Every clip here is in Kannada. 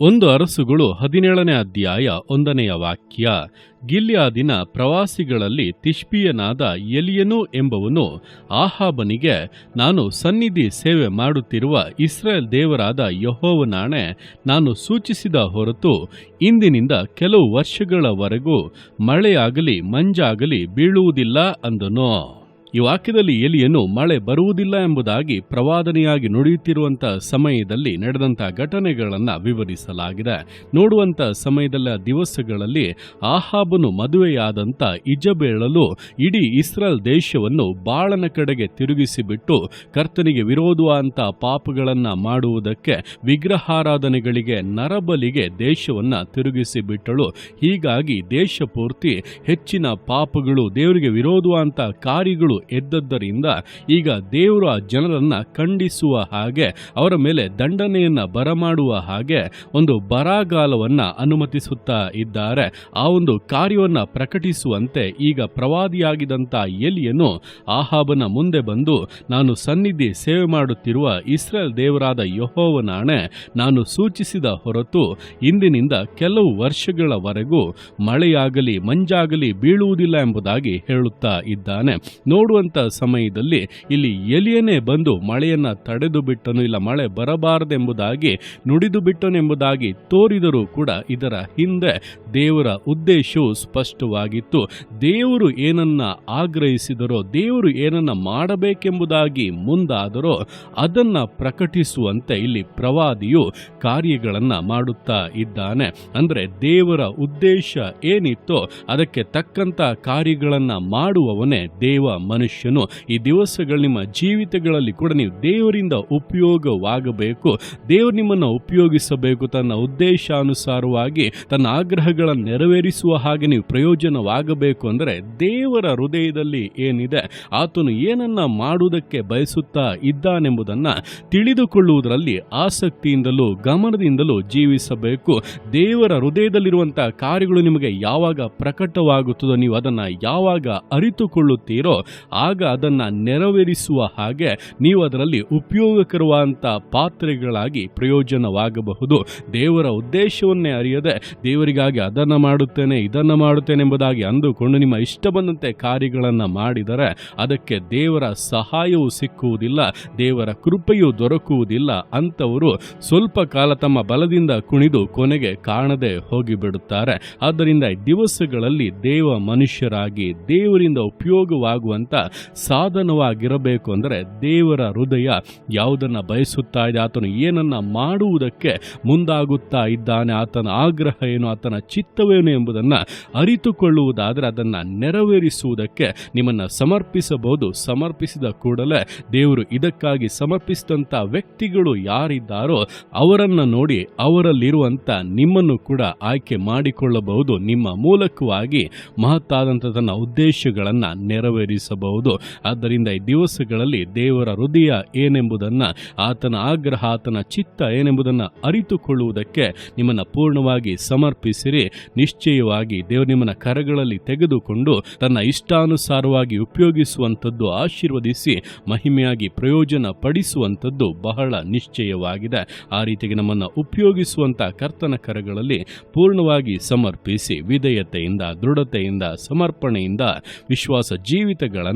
ಒಂದು ಅರಸುಗಳು ಹದಿನೇಳನೇ ಅಧ್ಯಾಯ ಒಂದನೆಯ ವಾಕ್ಯ, ಗಿಲ್ಯಾದಿನ ಪ್ರವಾಸಿಗಳಲ್ಲಿ ತಿಷ್ಪಿಯನಾದ ಎಲಿಯನು ಎಂಬವನು ಆಹಾಬನಿಗೆ, ನಾನು ಸನ್ನಿಧಿ ಸೇವೆ ಮಾಡುತ್ತಿರುವ ಇಸ್ರೇಲ್ ದೇವರಾದ ಯಹೋವನಾಣೆ, ನಾನು ಸೂಚಿಸಿದ ಹೊರತು ಇಂದಿನಿಂದ ಕೆಲವು ವರ್ಷಗಳವರೆಗೂ ಮಳೆಯಾಗಲಿ, ಮಂಜಾಗಲಿ ಬೀಳುವುದಿಲ್ಲ ಅಂದನು. ಈ ವಾಕ್ಯದಲ್ಲಿ ಎಲಿಯನು ಮಳೆ ಬರುವುದಿಲ್ಲ ಎಂಬುದಾಗಿ ಪ್ರವಾದನೆಯಾಗಿ ನುಡಿಯುತ್ತಿರುವಂಥ ಸಮಯದಲ್ಲಿ ನಡೆದಂಥ ಘಟನೆಗಳನ್ನು ವಿವರಿಸಲಾಗಿದೆ. ನೋಡುವಂಥ ಸಮಯದಲ್ಲ ದಿವಸಗಳಲ್ಲಿ ಆಹಾಬನು ಮದುವೆಯಾದಂಥ ಇಜಬೇಳಲು ಇಡೀ ಇಸ್ರೇಲ್ ದೇಶವನ್ನು ಬಾಳನ ಕಡೆಗೆ ತಿರುಗಿಸಿಬಿಟ್ಟು ಕರ್ತನಿಗೆ ವಿರೋಧವಾದಂಥ ಪಾಪಗಳನ್ನು ಮಾಡುವುದಕ್ಕೆ ವಿಗ್ರಹಾರಾಧನೆಗಳಿಗೆ ನರಬಲಿಗೆ ದೇಶವನ್ನು ತಿರುಗಿಸಿಬಿಟ್ಟಳು. ಹೀಗಾಗಿ ದೇಶ ಪೂರ್ತಿ ಹೆಚ್ಚಿನ ಪಾಪಗಳು ದೇವರಿಗೆ ವಿರೋಧವಾದಂಥ ಕಾರ್ಯಗಳು ಎದ್ದದ್ದರಿಂದ ಈಗ ದೇವರ ಜನರನ್ನ ಖಂಡಿಸುವ ಹಾಗೆ, ಅವರ ಮೇಲೆ ದಂಡನೆಯನ್ನ ಬರಮಾಡುವ ಹಾಗೆ ಒಂದು ಬರಗಾಲವನ್ನ ಅನುಮತಿಸುತ್ತಾ ಇದ್ದಾರೆ. ಆ ಒಂದು ಕಾರ್ಯವನ್ನ ಪ್ರಕಟಿಸುವಂತೆ ಈಗ ಪ್ರವಾದಿಯಾಗಿದ್ದಂಥ ಎಲಿಯನು ಆಹಾಬನ ಮುಂದೆ ಬಂದು, ನಾನು ಸನ್ನಿಧಿ ಸೇವೆ ಮಾಡುತ್ತಿರುವ ಇಸ್ರೇಲ್ ದೇವರಾದ ಯಹೋವನಾಣೆ, ನಾನು ಸೂಚಿಸಿದ ಹೊರತು ಇಂದಿನಿಂದ ಕೆಲವು ವರ್ಷಗಳವರೆಗೂ ಮಳೆಯಾಗಲಿ, ಮಂಜಾಗಲಿ ಬೀಳುವುದಿಲ್ಲ ಎಂಬುದಾಗಿ ಹೇಳುತ್ತಾ ಇದ್ದಾನೆ. ನೋಡುವಂತ ಸಮಯದಲ್ಲಿ ಇಲ್ಲಿ ಎಲಿಯನೇ ಬಂದು ಮಳೆಯನ್ನ ತಡೆದು ಬಿಟ್ಟನು, ಇಲ್ಲ ಮಳೆ ಬರಬಾರದೆಂಬುದಾಗಿ, ನುಡಿದು ಬಿಟ್ಟನೆಂಬುದಾಗಿ ತೋರಿದರೂ ಕೂಡ ಇದರ ಹಿಂದೆ ದೇವರ ಉದ್ದೇಶವು ಸ್ಪಷ್ಟವಾಗಿತ್ತು. ದೇವರು ಏನನ್ನ ಆಗ್ರಹಿಸಿದರೋ, ದೇವರು ಏನನ್ನ ಮಾಡಬೇಕೆಂಬುದಾಗಿ ಮುಂದಾದರೋ, ಅದನ್ನ ಪ್ರಕಟಿಸುವಂತೆ ಇಲ್ಲಿ ಪ್ರವಾದಿಯು ಕಾರ್ಯಗಳನ್ನು ಮಾಡುತ್ತಾ ಇದ್ದಾನೆ. ಅಂದ್ರೆ ದೇವರ ಉದ್ದೇಶ ಏನಿತ್ತೋ ಅದಕ್ಕೆ ತಕ್ಕಂತ ಕಾರ್ಯಗಳನ್ನು ಮಾಡುವವನೇ ದೇವ ಮನುಷ್ಯನು ಈ ದಿವಸಗಳು ನಿಮ್ಮ ಜೀವಿತಗಳಲ್ಲಿ ಕೂಡ ನೀವು ದೇವರಿಂದ ಉಪಯೋಗವಾಗಬೇಕು. ದೇವರು ನಿಮ್ಮನ್ನು ಉಪಯೋಗಿಸಬೇಕು. ತನ್ನ ಉದ್ದೇಶಾನುಸಾರವಾಗಿ, ತನ್ನ ಆಗ್ರಹಗಳನ್ನು ನೆರವೇರಿಸುವ ಹಾಗೆ ನೀವು ಪ್ರಯೋಜನವಾಗಬೇಕು ಅಂದರೆ ದೇವರ ಹೃದಯದಲ್ಲಿ ಏನಿದೆ, ಆತನು ಏನನ್ನ ಮಾಡುವುದಕ್ಕೆ ಬಯಸುತ್ತಾ ಇದ್ದಾನೆಂಬುದನ್ನು ತಿಳಿದುಕೊಳ್ಳುವುದರಲ್ಲಿ ಆಸಕ್ತಿಯಿಂದಲೂ ಗಮನದಿಂದಲೂ ಜೀವಿಸಬೇಕು. ದೇವರ ಹೃದಯದಲ್ಲಿರುವಂತಹ ಕಾರ್ಯಗಳು ನಿಮಗೆ ಯಾವಾಗ ಪ್ರಕಟವಾಗುತ್ತದೋ, ನೀವು ಅದನ್ನು ಯಾವಾಗ ಅರಿತುಕೊಳ್ಳುತ್ತೀರೋ ಆಗ ಅದನ್ನು ನೆರವೇರಿಸುವ ಹಾಗೆ ನೀವು ಅದರಲ್ಲಿ ಉಪಯೋಗಕರವಾದಂಥ ಪಾತ್ರೆಗಳಾಗಿ ಪ್ರಯೋಜನವಾಗಬಹುದು. ದೇವರ ಉದ್ದೇಶವನ್ನೇ ಅರಿಯದೆ ದೇವರಿಗಾಗಿ ಅದನ್ನು ಮಾಡುತ್ತೇನೆ, ಇದನ್ನು ಮಾಡುತ್ತೇನೆ ಎಂಬುದಾಗಿ ಅಂದುಕೊಂಡು ನಿಮ್ಮ ಇಷ್ಟ ಬಂದಂತೆ ಕಾರ್ಯಗಳನ್ನು ಮಾಡಿದರೆ ಅದಕ್ಕೆ ದೇವರ ಸಹಾಯವು ಸಿಕ್ಕುವುದಿಲ್ಲ, ದೇವರ ಕೃಪೆಯೂ ದೊರಕುವುದಿಲ್ಲ ಅಂಥವರು ಸ್ವಲ್ಪ ಕಾಲ ತಮ್ಮ ಬಲದಿಂದ ಕುಣಿದು ಕೊನೆಗೆ ಕಾಣದೆ ಹೋಗಿಬಿಡುತ್ತಾರೆ. ಆದ್ದರಿಂದ ದಿವಸಗಳಲ್ಲಿ ದೇವ ಮನುಷ್ಯರಾಗಿ ದೇವರಿಂದ ಉಪಯೋಗವಾಗುವಂತ ಸಾಧನವಾಗಿರಬೇಕು ಅಂದರೆ ದೇವರ ಹೃದಯ ಯಾವುದನ್ನು ಬಯಸುತ್ತಾ ಇದೆ, ಆತನು ಏನನ್ನ ಮಾಡುವುದಕ್ಕೆ ಮುಂದಾಗುತ್ತಾ ಇದ್ದಾನೆ, ಆತನ ಆಗ್ರಹ ಏನು, ಆತನ ಚಿತ್ತವೇನು ಎಂಬುದನ್ನು ಅರಿತುಕೊಳ್ಳುವುದಾದರೆ ಅದನ್ನು ನೆರವೇರಿಸುವುದಕ್ಕೆ ನಿಮ್ಮನ್ನು ಸಮರ್ಪಿಸಬಹುದು. ಸಮರ್ಪಿಸಿದ ಕೂಡಲೇ ದೇವರು ಇದಕ್ಕಾಗಿ ಸಮರ್ಪಿಸಿದಂಥ ವ್ಯಕ್ತಿಗಳು ಯಾರಿದ್ದಾರೋ ಅವರನ್ನು ನೋಡಿ ಅವರಲ್ಲಿರುವಂಥ ನಿಮ್ಮನ್ನು ಕೂಡ ಆಯ್ಕೆ ಮಾಡಿಕೊಳ್ಳಬಹುದು. ನಿಮ್ಮ ಮೂಲಕವಾಗಿ ಮಹತ್ತಾದಂಥ ತನ್ನ ಉದ್ದೇಶಗಳನ್ನು ನೆರವೇರಿಸಬಹುದು. ಆದ್ದರಿಂದ ಈ ದಿವಸಗಳಲ್ಲಿ ದೇವರ ಹೃದಯ ಏನೆಂಬುದನ್ನು, ಆತನ ಆಗ್ರಹ, ಆತನ ಚಿತ್ತ ಏನೆಂಬುದನ್ನು ಅರಿತುಕೊಳ್ಳುವುದಕ್ಕೆ ನಿಮ್ಮನ್ನು ಪೂರ್ಣವಾಗಿ ಸಮರ್ಪಿಸಿರಿ. ನಿಶ್ಚಯವಾಗಿ ದೇವರು ನಿಮ್ಮನ್ನ ಕರಗಳಲ್ಲಿ ತೆಗೆದುಕೊಂಡು ತನ್ನ ಇಷ್ಟಾನುಸಾರವಾಗಿ ಉಪಯೋಗಿಸುವಂಥದ್ದು ಆಶೀರ್ವದಿಸಿ, ಮಹಿಮೆಯಾಗಿ ಪ್ರಯೋಜನ ಪಡಿಸುವಂಥದ್ದು ಬಹಳ ನಿಶ್ಚಯವಾಗಿದೆ. ಆ ರೀತಿಗೆ ನಮ್ಮನ್ನು ಉಪಯೋಗಿಸುವಂಥ ಕರ್ತನ ಕರಗಳಲ್ಲಿ ಪೂರ್ಣವಾಗಿ ಸಮರ್ಪಿಸಿ, ವಿಧೇಯತೆಯಿಂದ, ದೃಢತೆಯಿಂದ, ಸಮರ್ಪಣೆಯಿಂದ, ವಿಶ್ವಾಸ ಜೀವಿತಗಳನ್ನು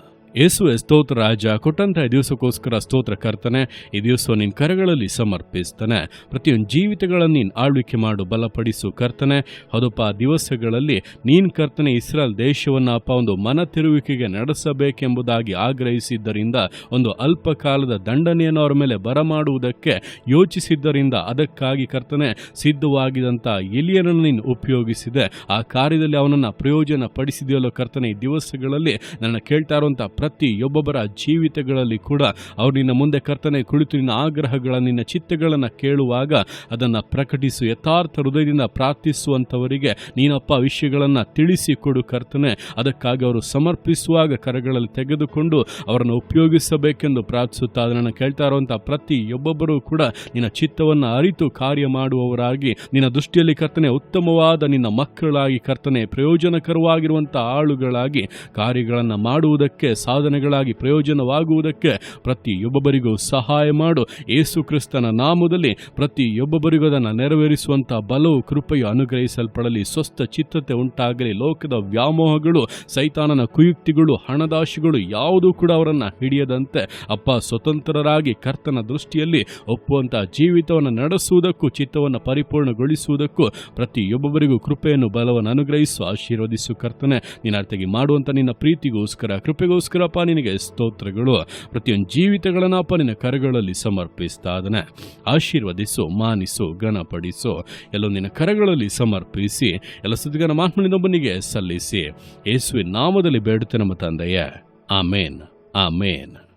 ಯೇಸುವೆ ಸ್ತೋತ್ರ, ರಾಜ, ಕೊಟ್ಟಂತಹ ದಿವಸಕ್ಕೋಸ್ಕರ ಸ್ತೋತ್ರ ಕರ್ತನೆ, ಈ ದಿವಸ ನಿನ್ನ ಕರಗಳಲ್ಲಿ ಸಮರ್ಪಿಸ್ತಾನೆ. ಪ್ರತಿಯೊಂದು ಜೀವಿತಗಳನ್ನು ನೀನು ಆಳ್ವಿಕೆ ಮಾಡು, ಬಲಪಡಿಸು ಕರ್ತನೆ. ಹೌದಪ್ಪ ದಿವಸಗಳಲ್ಲಿ ನೀನು ಕರ್ತನೆ ಇಸ್ರಾಲ್ ದೇಶವನ್ನು ಅಪ್ಪ, ಒಂದು ಮನ ತಿರುವಿಕೆಗೆ ನಡೆಸಬೇಕೆಂಬುದಾಗಿ ಆಗ್ರಹಿಸಿದ್ದರಿಂದ, ಒಂದು ಅಲ್ಪ ಕಾಲದ ದಂಡನೆಯನ್ನು ಅವರ ಮೇಲೆ ಬರಮಾಡುವುದಕ್ಕೆ ಯೋಚಿಸಿದ್ದರಿಂದ, ಅದಕ್ಕಾಗಿ ಕರ್ತನೆ ಸಿದ್ಧವಾಗಿದಂಥ ಎಲಿಯನನ್ನು ನೀನು ಉಪಯೋಗಿಸಿದೆ. ಆ ಕಾರ್ಯದಲ್ಲಿ ಅವನನ್ನು ಪ್ರಯೋಜನ ಪಡಿಸಿದೆಯಲ್ಲೋ ಕರ್ತನೆ, ಈ ದಿವಸಗಳಲ್ಲಿ ನನ್ನ ಕೇಳ್ತಾ ಇರುವಂಥ ಪ್ರತಿಯೊಬ್ಬೊಬ್ಬರ ಜೀವಿತಗಳಲ್ಲಿ ಕೂಡ ಅವ್ರು ನಿನ್ನ ಮುಂದೆ ಕರ್ತನೆ ಕುಳಿತು ನಿನ್ನ ಆಗ್ರಹಗಳ, ನಿನ್ನ ಚಿತ್ತಗಳನ್ನು ಕೇಳುವಾಗ ಅದನ್ನು ಪ್ರಕಟಿಸು. ಯಥಾರ್ಥ ಹೃದಯದಿಂದ ಪ್ರಾರ್ಥಿಸುವಂಥವರಿಗೆ ನೀನಪ್ಪ ವಿಷಯಗಳನ್ನು ತಿಳಿಸಿಕೊಡು ಕರ್ತನೆ. ಅದಕ್ಕಾಗಿ ಅವರು ಸಮರ್ಪಿಸುವಾಗ ಕರಗಳಲ್ಲಿ ತೆಗೆದುಕೊಂಡು ಅವರನ್ನು ಉಪಯೋಗಿಸಬೇಕೆಂದು ಪ್ರಾರ್ಥಿಸುತ್ತಾ ಅದನ್ನು ಕೇಳ್ತಾ ಇರುವಂಥ ಪ್ರತಿಯೊಬ್ಬೊಬ್ಬರೂ ಕೂಡ ನಿನ್ನ ಚಿತ್ತವನ್ನು ಅರಿತು ಕಾರ್ಯ ಮಾಡುವವರಾಗಿ, ನಿನ್ನ ದೃಷ್ಟಿಯಲ್ಲಿ ಕರ್ತನೆ ಉತ್ತಮವಾದ ನಿನ್ನ ಮಕ್ಕಳಾಗಿ ಕರ್ತನೆ ಪ್ರಯೋಜನಕರವಾಗಿರುವಂಥ ಆಳುಗಳಾಗಿ ಕಾರ್ಯಗಳನ್ನು ಮಾಡುವುದಕ್ಕೆ ಸಾಧನೆಗಳಾಗಿ ಪ್ರಯೋಜನವಾಗುವುದಕ್ಕೆ ಪ್ರತಿಯೊಬ್ಬರಿಗೂ ಸಹಾಯ ಮಾಡು. ಯೇಸು ಕ್ರಿಸ್ತನ ನಾಮದಲ್ಲಿ ಪ್ರತಿಯೊಬ್ಬೊಬ್ಬರಿಗೂ ಅದನ್ನು ನೆರವೇರಿಸುವಂಥ ಬಲವು, ಕೃಪೆಯು ಅನುಗ್ರಹಿಸಲ್ಪಡಲಿ. ಸ್ವಸ್ಥ ಚಿತ್ತತೆ ಉಂಟಾಗಲಿ. ಲೋಕದ ವ್ಯಾಮೋಹಗಳು, ಸೈತಾನನ ಕುಯುಕ್ತಿಗಳು, ಹಣದಾಶಿಗಳು ಯಾವುದೂ ಕೂಡ ಅವರನ್ನು ಹಿಡಿಯದಂತೆ ಅಪ್ಪ ಸ್ವತಂತ್ರರಾಗಿ ಕರ್ತನ ದೃಷ್ಟಿಯಲ್ಲಿ ಒಪ್ಪುವಂಥ ಜೀವಿತವನ್ನು ನಡೆಸುವುದಕ್ಕೂ, ಚಿತ್ತವನ್ನು ಪರಿಪೂರ್ಣಗೊಳಿಸುವುದಕ್ಕೂ ಪ್ರತಿಯೊಬ್ಬೊಬ್ಬರಿಗೂ ಕೃಪೆಯನ್ನು, ಬಲವನ್ನು ಅನುಗ್ರಹಿಸು, ಆಶೀರ್ವದಿಸು ಕರ್ತನೆ. ನಿನ್ನ ಅರ್ಥಗೆ ಮಾಡುವಂಥ ನಿನ್ನ ಪ್ರೀತಿಗೋಸ್ಕರ ಕೃಪೆಗೋಸ್ಕರಪ್ಪ ನಿನಗೆ ಸ್ತೋತ್ರಗಳು. ಪ್ರತಿಯೊಂದು ಜೀವಿತಗಳನ್ನಪ್ಪ ನಿನ್ನ ಕರಗಳಲ್ಲಿ ಸಮರ್ಪಿಸ್ತಾ ಇದ್ದಾನೆ ಆಶೀರ್ವದಿಸು, ಮಾನಿಸು ಗಣಪಡಿಸು ಎಲ್ಲ ನಿನ್ನ ಕರಗಳಲ್ಲಿ ಸಮರ್ಪಿಸಿ, ಎಲ್ಲ ಸುದ್ದಿಗನ ಮಾತ್ಮನಿನೊಬ್ಬನಿಗೆ ಸಲ್ಲಿಸಿ. ಯೇಸುವಿನ ನಾಮದಲ್ಲಿ ಬೇಡುತ್ತೆ ನಮ್ಮ ತಂದೆಯೇ. ಆಮೇನ್. ಆಮೇನ್.